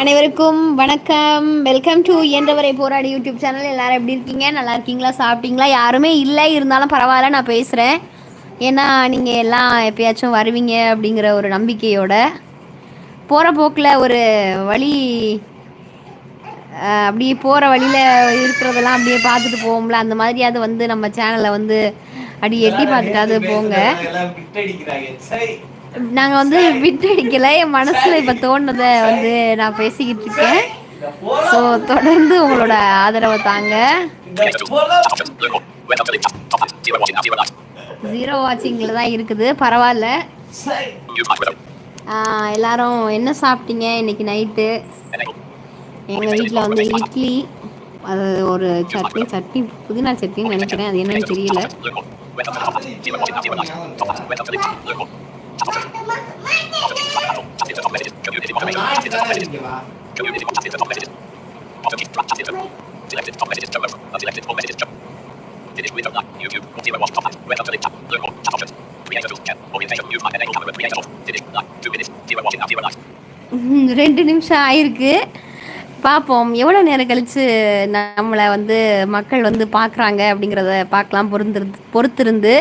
அனைவருக்கும் வணக்கம். Welcome to இயன்றவரை போராடி யூடியூப் சேனல். எல்லாரும் எப்படி இருக்கீங்க? நல்லா இருக்கீங்களா? சாப்பிட்டீங்களா? யாருமே இல்லை. இருந்தாலும் பரவாயில்ல நான் பேசுகிறேன் ஏன்னா நீங்கள் எல்லாம் எப்பயாச்சும் வருவீங்க அப்படிங்கிற ஒரு நம்பிக்கையோட போகிற போக்கில் ஒரு வழி அப்படியே போகிற வழியில் இருக்கிறதெல்லாம் அப்படியே பார்த்துட்டு போவோம்ல. அந்த மாதிரியாவது வந்து நம்ம சேனலை வந்து அப்படி எட்டி பார்த்துட்டாவது போங்க. நாங்க நாங்கள் வந்து விட்டு அடிக்கல என் மனசில் இப்போ தோணுனதை வந்து நான் பேசிக்கிட்டு இருக்கேன். ஸோ தொடர்ந்து உங்களோட ஆதரவை தாங்க. ஜீரோ வாட்சிங்கில் தான் இருக்குது. பரவாயில்ல. எல்லாரும் என்ன சாப்பிட்டீங்க இன்னைக்கு நைட்டு? எங்கள் வீட்டில் வந்து இட்லி அது ஒரு சட்னி சட்னி புதினா சட்னின்னு நினைக்கிறேன். அது என்னன்னு தெரியல. நாட்டு ரெண்டு நிமிஷம் ஆயிருக்கு. பார்ப்போம் எவ்வளோ நேரம் கழித்து நம்மளை வந்து மக்கள் வந்து பார்க்குறாங்க அப்படிங்கிறத பார்க்கலாம் பொருந்திருந்து பொறுத்திருந்து.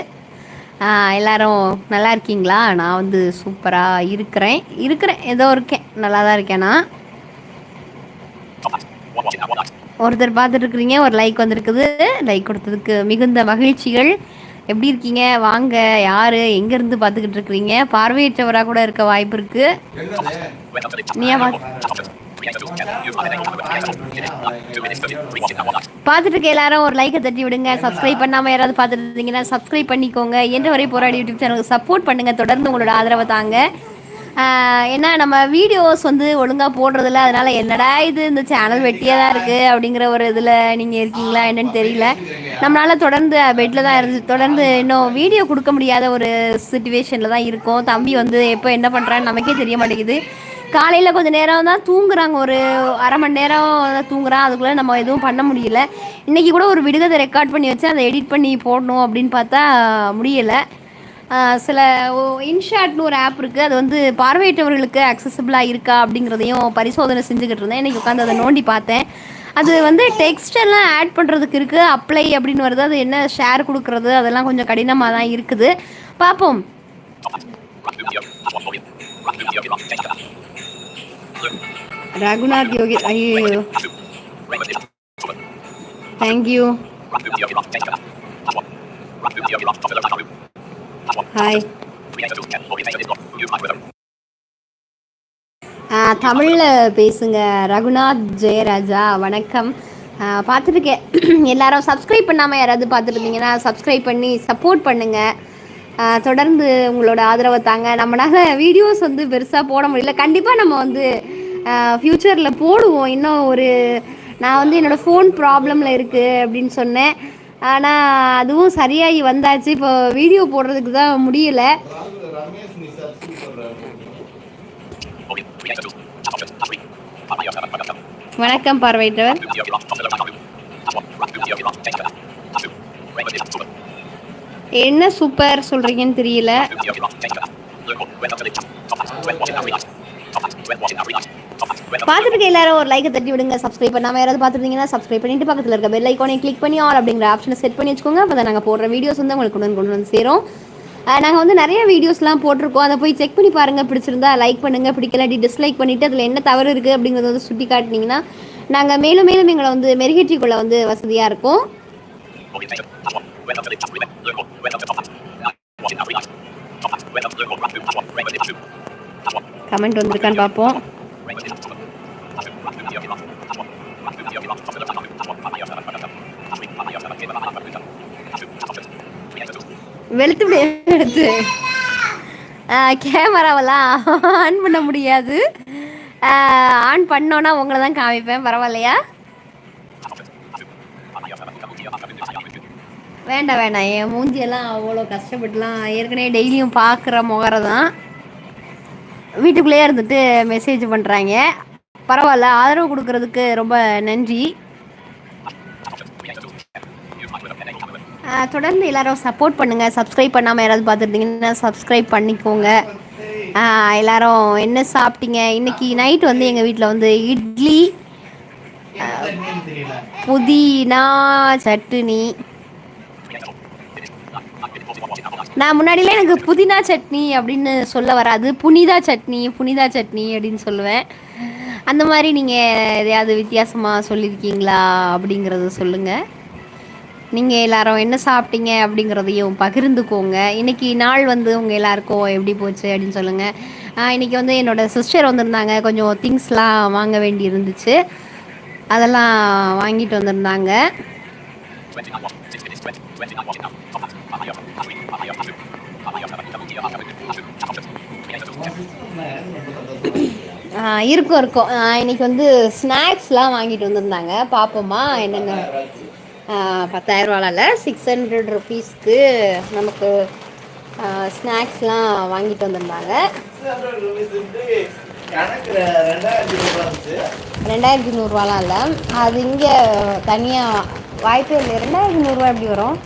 எல்லாரும் நல்லா இருக்கீங்களா? நான் வந்து சூப்பராக இருக்கிறேன். இருக்கிறேன். ஏதோ இருக்கேன். நல்லா தான் இருக்கேன் நான். ஒருத்தர் பார்த்துட்டு இருக்கிறீங்க ஒரு லைக் வந்திருக்குது. லைக் கொடுத்ததுக்கு மிகுந்த மகிழ்ச்சிகள். எப்படி இருக்கீங்க? வாங்க. யார்? எங்கேருந்து பார்த்துக்கிட்டு இருக்கிறீங்க பார்வையற்றவராக கூட இருக்க வாய்ப்பு இருக்குது நீயா பார்த்து பார்த்துட்டு இருக்க எல்லாரும் ஒரு லைக்கை தட்டி விடுங்க. சப்ஸ்கிரைப் பண்ணாமல் யாராவது பார்த்துட்டு இருந்தீங்கன்னா சப்ஸ்கிரைப் பண்ணிக்கோங்க. என்ற வரை போராடி யூடியூப் சேனலுக்கு சப்போர்ட் பண்ணுங்க. தொடர்ந்து உங்களோட ஆதரவை தாங்க. ஏன்னா நம்ம வீடியோஸ் வந்து ஒழுங்காக போடுறதில்ல. அதனால என்னடா இது இந்த சேனல் வெட்டியாக தான் இருக்குது அப்படிங்கிற ஒரு இதில் நீங்கள் இருக்கீங்களா என்னன்னு தெரியல. நம்மளால தொடர்ந்து பெட்டில் தான் இருந்து தொடர்ந்து இன்னும் வீடியோ கொடுக்க முடியாத ஒரு சுச்சுவேஷனில் தான் இருக்கும். தம்பி வந்து எப்போ என்ன பண்ணுறான்னு நமக்கே தெரிய மாட்டேங்குது. காலையில் கொஞ்சம் நேரம் தான் தூங்குறாங்க. ஒரு அரை மணி நேரம் தான் தூங்குறான். அதுக்குள்ளே நம்ம எதுவும் பண்ண முடியல. இன்றைக்கி கூட ஒரு விடுகதை ரெக்கார்ட் பண்ணி வச்சு அதை எடிட் பண்ணி போடணும் அப்படின்னு பார்த்தா முடியலை. சில இன்ஷாட்னு ஒரு ஆப் இருக்குது அது வந்து பார்வையற்றவர்களுக்கு அக்சசபிளாக இருக்கா அப்படிங்கிறதையும் பரிசோதனை செஞ்சுக்கிட்டு இருந்தேன். இன்றைக்கி உட்காந்து அதை நோண்டி பார்த்தேன். அது வந்து டெக்ஸ்டெல்லாம் ஆட் பண்ணுறதுக்கு இருக்குது அப்ளை அப்படின்னு வருது. அது என்ன ஷேர் கொடுக்குறது? அதெல்லாம் கொஞ்சம் கடினமாக தான் இருக்குது. பார்ப்போம். ரகுநாத் யோகி ஐயோ தேங்க்யூ ஹாய் தமிழில் பேசுங்க. ரகுநாத் ஜெயராஜா வணக்கம். ஆஹ் பார்த்துருக்கேன் எல்லாரும் சப்ஸ்கிரைப் பண்ணாமல் யாராவது பார்த்துருந்தீங்கன்னா சப்ஸ்கிரைப் பண்ணி சப்போர்ட் பண்ணுங்கள் ஆஹ் தொடர்ந்து உங்களோட ஆதரவை தாங்க. நம்மளால் வீடியோஸ் வந்து பெருசாக போட முடியல. கண்டிப்பாக நம்ம வந்து ஃப்யூச்சரில் போடுவோம். இன்னும் ஒரு நான் வந்து என்னோடய ஃபோன் ப்ராப்ளமில் இருக்குது அப்படின்னு சொன்னேன். ஆனால் அதுவும் சரியாகி வந்தாச்சு. இப்போ வீடியோ போடுறதுக்கு தான் முடியல. வணக்கம் பார்வையிட்டவர். என்ன சூப்பர் சொல்றீங்கன்னு தெரியல. பார்த்துட்டு எல்லாரும் ஒரு லைக்கை தட்டி விடுங்க சப்ஸ்கிரைப் பண்ணாம யாராவது பார்த்துருந்தீங்கன்னா சப்ஸ்கிரைப் பண்ணிட்டு பக்கத்தில் இருக்க பெல் ஐக்கானே கிளிக் பண்ணி ஆல் அப்படிங்கிற ஆப்ஷனை செட் பண்ணி வச்சுக்கோங்க. அப்போ தான் நாங்கள் போடுற வீடியோஸ் வந்து உங்களுக்கு கொண்டு வந்து கொண்டு வந்து சேரும். நாங்கள் வந்து நிறைய வீடியோஸ்லாம் போட்டிருக்கோம். அதை போய் செக் பண்ணி பாருங்கள் பிடிச்சிருந்தா லைக் பண்ணுங்கள் பிடிக்கலாட்டி டிஸ்லைக் பண்ணிவிட்டு அதில் என்ன தவறு இருக்குது அப்படிங்கிறத வந்து சுட்டி காட்டினீங்கன்னா நாங்கள் மேலும் மேலும் எங்களை வந்து மெருகேற்றிக் கொள்ள வந்து வசதியாக இருக்கும். கமெண்ட் வந்திருக்கான்னு பார்ப்போம். வெளுத்து எடுத்து. கேமராவெல்லாம் ஆன் பண்ண முடியாது. ஆன் பண்ணோன்னா உங்களை தான் காமிப்பேன் பரவாயில்லையா? வேண்டாம் வேண்டாம். என் மூஞ்சியெல்லாம் அவ்வளோ கஷ்டப்பட்டுலாம் ஏற்கனவே டெய்லியும் பார்க்குற முகரை தான் வீட்டுக்குள்ளேயே இருந்துட்டு மெசேஜ் பண்ணுறாங்க பரவாயில்ல ஆதரவு கொடுக்கறதுக்கு ரொம்ப நன்றி. தொடர்ந்து எல்லாரும் சப்போர்ட் பண்ணுங்கள் சப்ஸ்கிரைப் பண்ணாமல் யாராவது பார்த்துருந்தீங்கன்னா சப்ஸ்கிரைப் பண்ணிக்கோங்க. எல்லாரும் என்ன சாப்பிட்டீங்க? இன்னைக்கு நைட் வந்து எங்கள் வீட்டில் வந்து இட்லி புதினா சட்னி. நான் முன்னாடிலாம் எனக்கு புதினா சட்னி அப்படின்னு சொல்ல வராது. புனிதா சட்னி புனிதா சட்னி அப்படின்னு சொல்லுவேன். அந்த மாதிரி நீங்கள் எதையாவது வித்தியாசமாக சொல்லியிருக்கீங்களா அப்படிங்கிறத சொல்லுங்கள் நீங்கள் எல்லாரும் என்ன சாப்பிட்டீங்க அப்படிங்கிறதையும் பகிர்ந்துக்கோங்க. இன்னைக்கு நாள் வந்து உங்கள் எல்லாருக்கும் எப்படி போச்சு அப்படின்னு சொல்லுங்கள் இன்னைக்கு வந்து என்னோடய சிஸ்டர் வந்திருந்தாங்க. கொஞ்சம் திங்ஸ்லாம் வாங்க வேண்டி இருந்துச்சு. அதெல்லாம் வாங்கிட்டு வந்திருந்தாங்க. இருக்கும் இருக்கும். இன்னைக்கு வந்து ஸ்நாக்ஸ்லாம் வாங்கிட்டு வந்திருந்தாங்க. பார்ப்போமா என்னென்ன? பத்தாயிரம் ரூபாயில் சிக்ஸ் ஹண்ட்ரட் ருபீஸ்க்கு நமக்கு ஸ்நாக்ஸ்லாம் வாங்கிட்டு வந்திருந்தாங்க. ரெண்டாயிரத்தி ரெண்டாயிரத்தி நூறுரூவாலாம் இல்லை அது இங்கே தனியாக வாய்ப்பே இல்லை. ரெண்டாயிரத்தி நூறுரூவா எப்படி வரும்?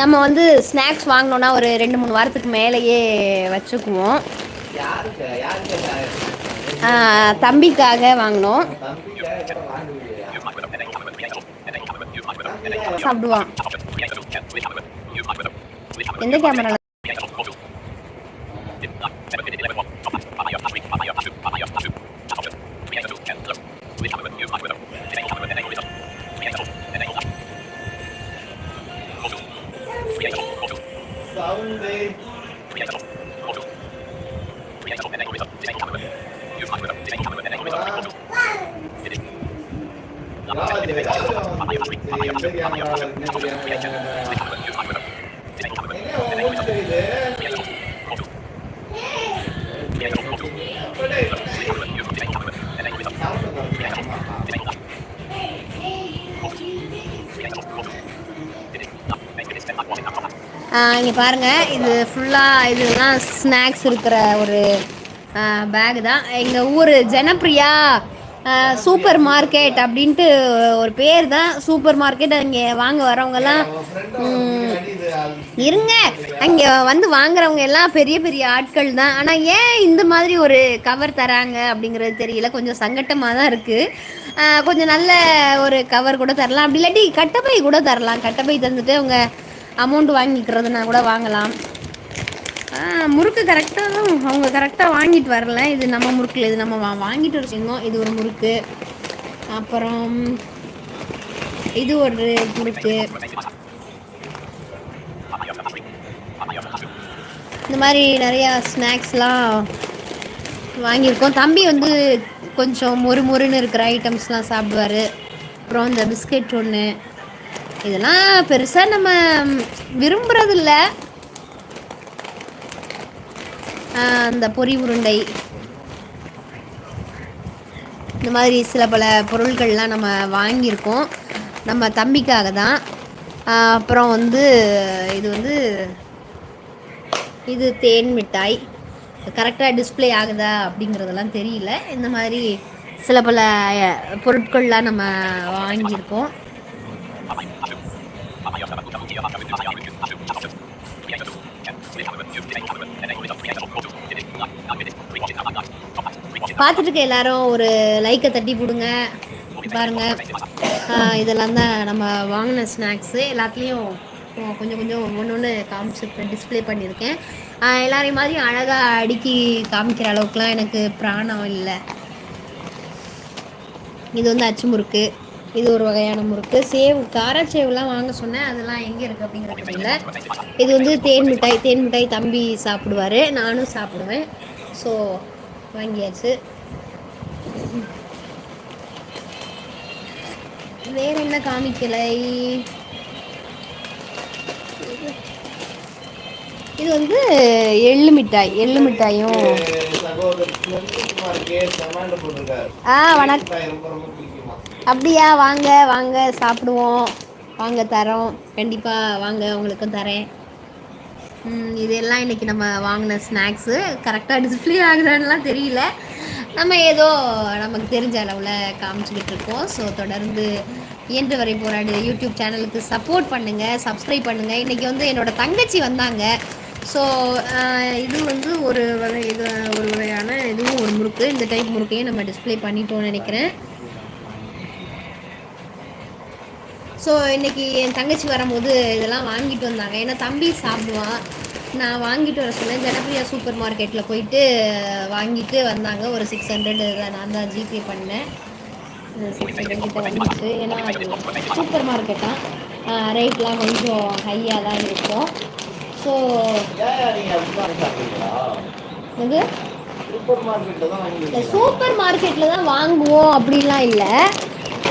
நம்ம வந்து ஸ்நாக்ஸ் வாங்கினோன்னா ஒரு ரெண்டு மூணு வாரத்துக்கு மேலேயே வச்சுக்குவோம். யாருக்கு யாருக்கு ஆ, தம்பிக்காக வாங்கினோம் தம்பிக்காக கூட வாங்குவீங்க சாப்பிடுவான் எந்த கேமரா சவுண்டு இங்கே பாருங்கள் இது ஃபுல்லாக இதுலாம் ஸ்நாக்ஸ் இருக்கிற ஒரு பேக் தான். எங்கள் ஊர் ஜனப்ரியா சூப்பர் மார்க்கெட் அப்படின்ட்டு ஒரு பேர் தான். சூப்பர் மார்க்கெட் அங்கே வாங்க வரவங்கெல்லாம் இருங்க. அங்கே வந்து வாங்குறவங்க எல்லாம் பெரிய பெரிய ஆட்கள் தான். ஆனால் ஏன் இந்த மாதிரி ஒரு கவர் தராங்க அப்படிங்கிறது தெரியல. கொஞ்சம் சங்கட்டமாக தான் இருக்குது கொஞ்சம் நல்ல ஒரு கவர் கூட தரலாம். அப்படி இல்லாட்டி கட்டப்பை கூட தரலாம். கட்டப்பை தந்துட்டு அவங்க அமௌண்ட் வாங்கிக்கிறதுனா கூட வாங்கலாம். முறுக்கு கரெக்டாக தான். அவங்க கரெக்டாக வாங்கிட்டு வரல. இது நம்ம முறுக்கில் இது நம்ம வா வாங்கிட்டு வச்சுருந்தோம் இது ஒரு முறுக்கு. அப்புறம் இது ஒரு முறுக்கு. இந்த மாதிரி நிறையா ஸ்நாக்ஸ்லாம் வாங்கியிருக்கோம். தம்பி வந்து கொஞ்சம் மொறு மொறுன்னு இருக்கிற ஐட்டம்ஸ்லாம் சாப்பிடுவார். அப்புறம் இந்த பிஸ்கெட் ஒன்று இதெல்லாம் பெருசாக நம்ம விரும்புகிறதில்ல அந்த பொரி உருண்டை. இந்த மாதிரி சில பல பொருட்கள்லாம் நம்ம வாங்கியிருக்கோம். நம்ம தம்பிக்காக தான். அப்புறம் வந்து இது வந்து இது தேன் மிட்டாய். கரெக்டாக டிஸ்ப்ளே ஆகுதா அப்படிங்கிறதெல்லாம் தெரியல. இந்த மாதிரி சில பல பொருட்கள்லாம் நம்ம வாங்கியிருக்கோம். பார்த்துட்டு இருக்க எல்லாரும் ஒரு லைக்கை தட்டி கொடுங்க பாருங்க. இதெல்லாம் தான் நம்ம வாங்கின ஸ்நாக்ஸு எல்லாத்துலேயும் கொஞ்சம் கொஞ்சம் ஒன்று ஒன்று காமிச்சு டிஸ்ப்ளே பண்ணியிருக்கேன். எல்லாரையும் மாதிரி அழகாக அடுக்கி காமிக்கிற அளவுக்குலாம் எனக்கு பிராணம் இல்லை. இது வந்து அச்சு முறுக்கு. இது ஒரு வகையான முறுக்கு. சேவ் காரச்சேவுலாம் வாங்க சொன்னேன். அதெல்லாம் எங்கே இருக்குது அப்படிங்கிறது தெரியல. இது வந்து தேன் மிட்டாய் தேன் மிட்டாய் தம்பி சாப்பிடுவார். நானும் சாப்பிடுவேன். ஸோ வாங்கியாச்சு. வேற என்ன காமிக்கலை? இது வந்து எள்ளு மிட்டாய் எள்ளு மிட்டாயும். ஆ வணக்கம் அப்படியா வாங்க வாங்க சாப்பிடுவோம். வாங்க தரோம். கண்டிப்பாக வாங்க உங்களுக்கும் தரேன். இதெல்லாம் இன்றைக்கி நம்ம வாங்கின ஸ்நாக்ஸு கரெக்டாக டிஸ்பிளே ஆகுதான்லாம் தெரியல. நம்ம ஏதோ நமக்கு தெரிஞ்ச அளவில் காமிச்சிக்கிட்டு இருக்கோம். ஸோ தொடர்ந்து இயன்றவரை போராடு யூடியூப் சேனலுக்கு சப்போர்ட் பண்ணுங்கள் சப்ஸ்கிரைப் பண்ணுங்கள் இன்றைக்கி வந்து என்னோடய தங்கச்சி வந்தாங்க. ஸோ இது வந்து ஒரு வகை இது ஒரு வகையான இதுவும் ஒரு முறுக்கு. இந்த டைப் முறுக்கையும் நம்ம டிஸ்ப்ளே பண்ணிட்டோம்னு நினைக்கிறேன். ஸோ இன்னைக்கு என் தங்கச்சி வரும்போது இதெல்லாம் வாங்கிட்டு வந்தாங்க. ஏன்னா தம்பி சாப்பிடுவான் நான் வாங்கிட்டு வர சொன்னேன் ஜனப்ரியா சூப்பர் மார்க்கெட்டில் போயிட்டு வாங்கிட்டு வந்தாங்க. ஒரு சிக்ஸ் ஹண்ட்ரட் நான் தான் ஜிபே பண்ணேன். சிக்ஸ் ஹண்ட்ரட் கிட்ட வந்துச்சு. ஏன்னா அது சூப்பர் மார்க்கெட்டா ரேட்லாம் கொஞ்சம் ஹையாக தான் இருக்கும். ஸோ இது தான் சூப்பர் மார்க்கெட்டில் தான் வாங்குவோம் அப்படிலாம் இல்லை.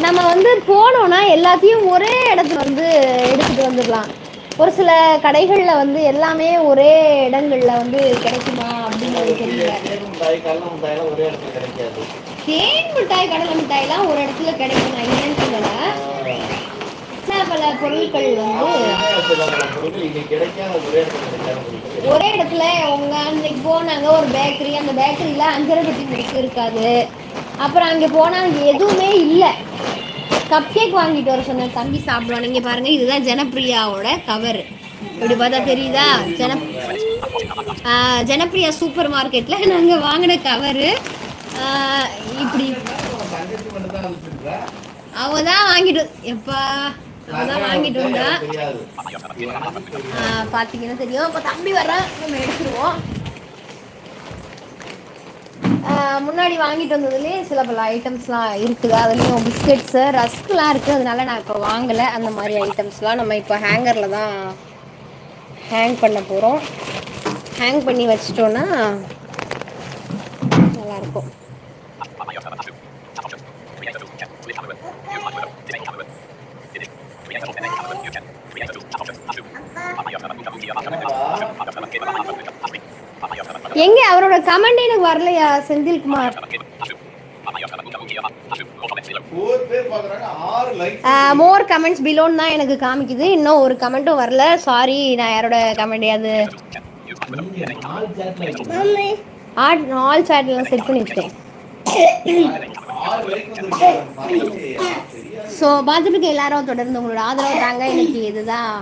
நம்ம வந்து போனோம்னா எல்லாத்தையும் ஒரே இடத்துல வந்து எடுத்துகிட்டு வந்துடலாம். ஒரு சில கடைகளில் வந்து எல்லாமே ஒரே இடங்களில் வந்து கிடைக்குமா அப்படிங்கிறது தெரியல. தேன் மிட்டாய் மிட்டாயெல்லாம் மிட்டாய் கடலை மிட்டாய்லாம் ஒரு இடத்துல கிடைக்கும் நான் இல்லைன்னு சொல்லலை. சில பல பொருட்கள் வந்து ஒரே இடத்துல கிடைக்காத அவங்க அன்னைக்கு போனாங்க ஒரு பேக்கரி அந்த பேக்கரியில் அஞ்சரை பெட்டி இருக்காது. அப்புறம் அங்கே போனால் அங்கே எதுவுமே இல்லை. கப் கேக் வாங்கிட்டு வர சொன்னேன். தம்பி சாப்பிடுவான். நீங்கள் பாருங்கள் இதுதான் ஜனப்ரியாவோட கவர் இப்படி பார்த்தா தெரியுதா? ஜன ஜனப்ரியா சூப்பர் மார்க்கெட்டில் நாங்கள் வாங்கின கவரு இப்படி. தங்கச்சி தான் அவ தான் வாங்கிட்டு எப்பா அவ தான் வாங்கிட்டு வந்தா பார்த்தீங்கன்னா தெரியும். இப்போ தம்பி வர்றான். நம்ம எடுத்துருவோம். முன்னாடி வாங்கிட்டு வந்ததுலேயே சில பல ஐட்டம்ஸ்லாம் இருக்குது. அதுலேயும் பிஸ்கெட்ஸு ரஸ்க்லாம் இருக்குது அதனால நான் இப்போ வாங்கலை. அந்த மாதிரி ஐட்டம்ஸ்லாம் நம்ம இப்போ ஹேங்கரில் தான் ஹேங் பண்ண போகிறோம் ஹேங் பண்ணி வச்சிட்டோன்னா நல்லாயிருக்கும் எங்கே அவரோட கமெண்ட் எனக்கு வரலையா செந்தில்குமார் மோர் கமெண்ட்ஸ் பிலோன்னு தான் எனக்கு காமிக்குது. இன்னும் ஒரு கமெண்ட்டும் வரல. சாரி நான் யாரோட கமெண்டையாவது சேட்ல ஆல் சேட்லாம் செட் பண்ணி வச்சிட்டேன். ஸோ பார்த்துட்டு எல்லாரும் தொடர்ந்து உங்களோட ஆதரவு தாங்க. இன்னைக்கு இதுதான்.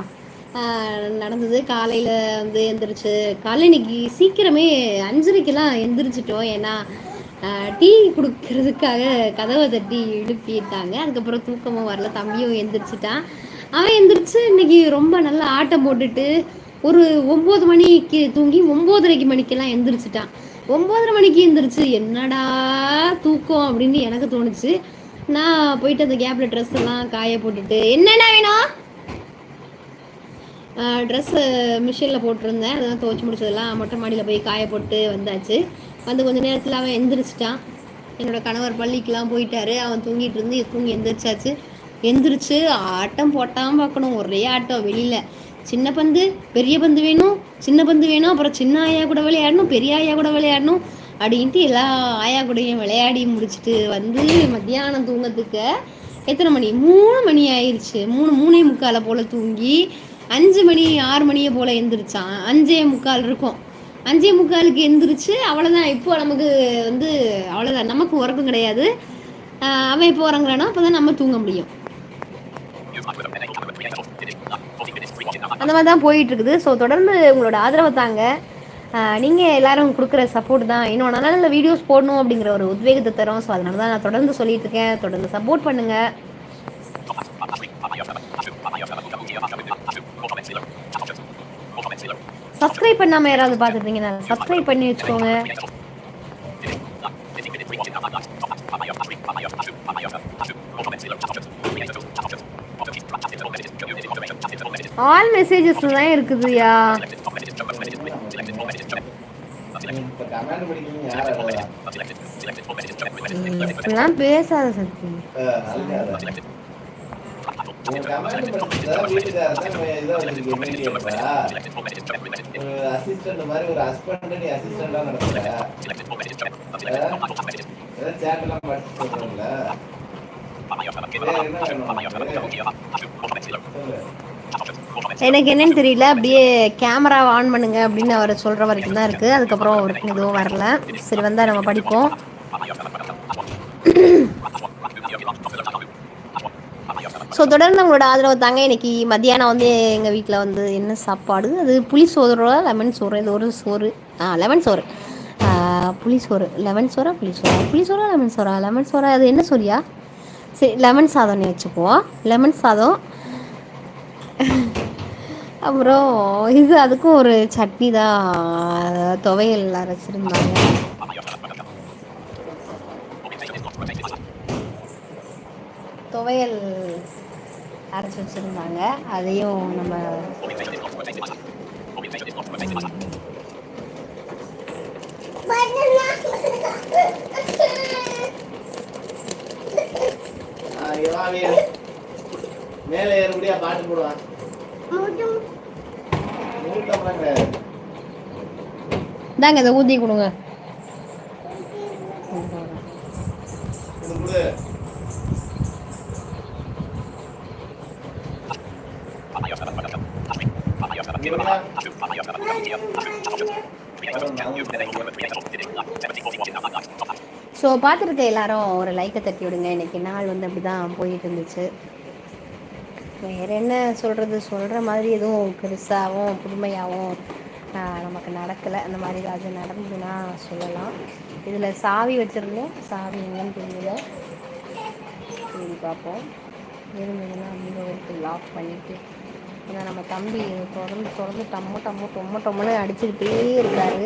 நடந்தது. காலையில் வந்து எந்திரிச்சு காலையில் இன்னைக்கு சீக்கிரமே அஞ்சரைக்கெல்லாம் எந்திரிச்சிட்டோம். ஏன்னா டீ கொடுக்கறதுக்காக கதவை தட்டி எழுப்பிட்டாங்க. அதுக்கப்புறம் தூக்கமும் வரல. தம்பியும் எந்திரிச்சிட்டான். அவன் எந்திரிச்சு இன்னைக்கு ரொம்ப நல்லா ஆட்டம் போட்டுட்டு ஒரு ஒம்பது மணிக்கு தூங்கி ஒம்போதரைக்கு மணிக்கெல்லாம் எந்திரிச்சிட்டான். ஒம்போதரை மணிக்கு எந்திரிச்சு என்னடா தூக்கம்? அப்படின்னு எனக்கு தோணுச்சு. நான் போயிட்டு அந்த கேப்பில் ட்ரெஸ் எல்லாம் காய போட்டுட்டு என்னென்ன வேணும்? ட்ரெஸ்ஸு மிஷினில் போட்டிருந்தேன். அதெல்லாம் துவச்சி முடிச்சதெல்லாம் மொட்டை மாடியில் போய் காய போட்டு வந்தாச்சு. வந்து கொஞ்ச நேரத்தில் அவன் எந்திரிச்சிட்டான். என்னோட கணவர் பள்ளிக்கெலாம் போயிட்டாரு. அவன் தூங்கிட்டு இருந்து தூங்கி எந்திரிச்சாச்சு. எந்திரிச்சு ஆட்டம் போட்டாமல் பார்க்கணும். ஒரே ஆட்டம் வெளியில். சின்ன பந்து பெரிய பந்து வேணும் சின்ன பந்து வேணும் அப்புறம் சின்ன ஆயா கூட விளையாடணும் பெரிய ஆயா கூட விளையாடணும் அப்படின்ட்டு எல்லா ஆயா கூடயும் விளையாடி முடிச்சுட்டு வந்து மத்தியானம் தூங்கத்துக்கு எத்தனை மணி? மூணு மணி ஆயிடுச்சு. மூணு மூணே முக்கால போல் தூங்கி அஞ்சு மணி ஆறு மணியை போல் எந்திரிச்சான் அஞ்சே முக்கால் இருக்கும். அஞ்சே முக்காலுக்கு எந்திரிச்சு அவ்வளோதான் இப்போ நமக்கு வந்து அவ்வளோதான் நமக்கு உறக்கம் கிடையாது. அவன் இப்போ உறங்குறானோ அப்போ தான் நம்ம தூங்க முடியும். அந்த மாதிரி தான் போயிட்டு இருக்குது. ஸோ தொடர்ந்து உங்களோட ஆதரவை தாங்க நீங்கள் எல்லாரும் கொடுக்குற சப்போர்ட் தான். இன்னும் நல்ல நல்ல வீடியோஸ் போடணும் அப்படிங்கிற ஒரு உத்வேகத்தை தரும். ஸோ அதனால தான் நான் தொடர்ந்து சொல்லிட்டு இருக்கேன். தொடர்ந்து சப்போர்ட் பண்ணுங்கள் சப்ஸ்கிரைப் பண்ணாமல் யாராவது பார்த்துருந்தீங்கன்னா சப்ஸ்கிரைப் பண்ணி வச்சுக்கோங்க. ஆல் மெசேஜஸ்ல தான் இருக்குதுயா இப்ப கமெண்ட் படிக்கணும் யார் பேசாத சக்தி மாதிரி ஒரு நீ நடத்துற. எல்லாம் படிச்சு. எனக்கு என்னன்னு தெரியல. அப்படியே கேமரா ஆன் பண்ணுங்க அப்படின்னு அவர் சொல்ற வரைக்கும் தான் இருக்கு. அதுக்கப்புறம் அவருக்கு எதுவும் வரல. சரி வந்தா நம்ம படிப்போம். ஸோ தொடர்ந்து உங்களோட ஆதரவு தாங்க இன்னைக்கு மத்தியானம் வந்து எங்கள் வீட்டில் வந்து என்ன சாப்பாடு? அது புளி சோறோட லெமன் சோறு இது ஒரு சோறு. ஆ லெமன் சோறு. புளி சோறு. லெமன் சோறா புளி சோறா? புளி சோறா லெமன் சோறா? லெமன் சோறா அது என்ன சோறியா? சரி லெமன் சாதம்னு வச்சுக்குவோம். லெமன் சாதம். அப்புறம் இது அதுக்கும் ஒரு சட்னி தான். துவையல் அரைச்சிருந்தாங்க. துவையல் அரைச்சி வச்சுருந்தாங்க. அதையும் நம்ம மேலே ஏற முடியா பாட்டு போடுவான் இந்தாங்க இதை ஊற்றி கொடுங்க இது கொடு. இங்க வாடா. ஸோ பார்த்துருக்க எல்லாரும் ஒரு லைக்கை தட்டி விடுங்க. இன்னைக்கு நாள் வந்து அப்படி தான் போயிட்டு இருந்துச்சு. வேறு என்ன சொல்கிறது சொல்கிற மாதிரி எதுவும் பெருசாகவும் புதுமையாகவும் நமக்கு நடக்கலை. அந்த மாதிரி ஏதாவது நடந்ததுன்னா சொல்லலாம். இதில் சாவி வச்சுருந்தேன் சாவி என்னன்னு தெரியல. தேடி பார்ப்போம். இருந்ததுன்னா வீடியோவுக்கு லாக் பண்ணிவிட்டு ஏன்னா நம்ம தம்பி தொடர்ந்து தொடர்ந்து டம்மு டம்மு டொம்மு டொம்முன்னு அடிச்சுக்கிட்டே இருக்காரு.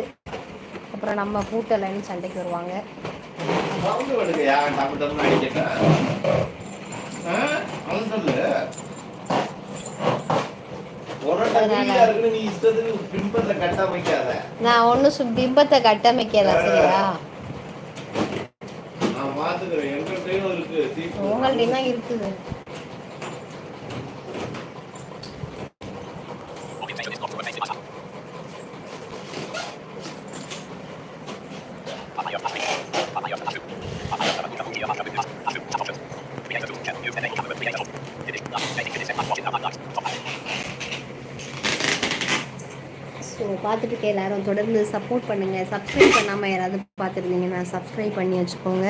அப்புறம் நம்ம பூட்டலைன்னு சண்டைக்கு வருவாங்க. sound விடுங்கய்யா, டப்பு டப்புன்னு அடிக்கட்டா. ஆ, அவன் சொல்லு. உரட்ட வீடா இருக்குன்னு நீ இஷ்டத்துக்கு பின்பற்ற கட்டமைக்காத நான் ஒன்றும் பிம்பத்தை கட்டமைக்கல சரியா நான் பாத்துக்கிறேன் எங்கள்கிட்டயும் இருக்கு சீப்பு. உங்கள்ட்ட தான் இருக்குது ஸோ பார்த்துட்டு இருக்க எல்லாரும் தொடர்ந்து சப்போர்ட் பண்ணுங்கள் சப்ஸ்கிரைப் பண்ணாமல் யாராவது பார்த்துருந்தீங்கன்னா சப்ஸ்கிரைப் பண்ணி வச்சுக்கோங்க.